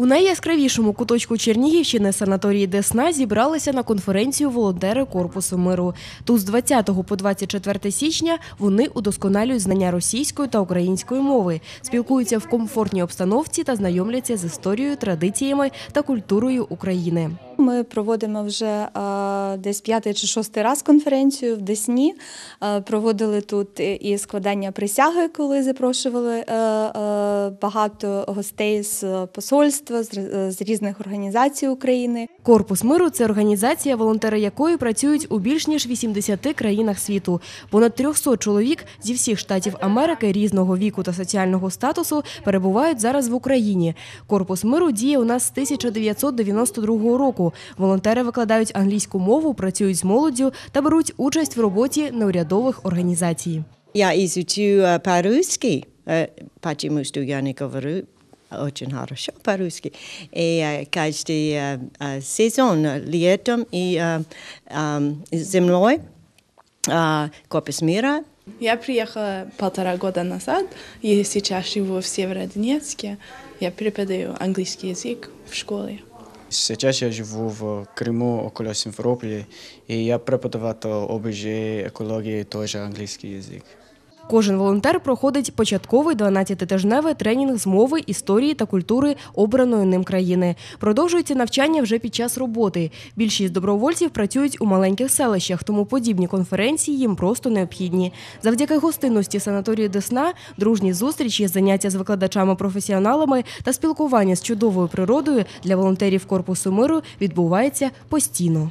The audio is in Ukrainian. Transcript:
У найяскравішому куточку Чернігівщини санаторії Десна зібралися на конференцію волонтери Корпусу миру. Тут з 20 по 24 січня вони удосконалюють знання російської та української мови, спілкуються в комфортній обстановці та знайомляться з історією, традиціями та культурою України. Ми проводимо вже е, десь п'ятий чи шостий раз конференцію в Десні. Е, проводили тут і складання присяги, коли запрошували е, багато гостей з посольства, з, різних організацій України. Корпус миру це організація, волонтери якої працюють у більш ніж 80 країнах світу. Понад 300 чоловік зі всіх штатів Америки різного віку та соціального статусу перебувають зараз в Україні. Корпус миру діє у нас з 1992 року. Волонтери викладають англійську мову, працюють з молоддю та беруть участь в роботі неурядових організацій. Я изучаю э, по-русски, э, потому что я не говорю очень хорошо по-русски. И э, каждый э, э, сезон э, летом и э, эм, зимой э, Корпус мира Я приехала полтора года назад и сейчас живу в Северодонецке. Я преподаю английский язык в школе. Сейчас я живу в Крыму, около Симферополя, и я преподаватель ОБЖ, экологии, тоже английский язык. Кожен волонтер проходить початковий 12-тижневий тренінг з мови, історії та культури обраної ним країни. Продовжується навчання вже під час роботи. Більшість добровольців працюють у маленьких селищах, тому подібні конференції їм просто необхідні. Завдяки гостинності санаторії Десна, дружні зустрічі, заняття з викладачами-професіоналами та спілкування з чудовою природою для волонтерів Корпусу миру відбувається постійно.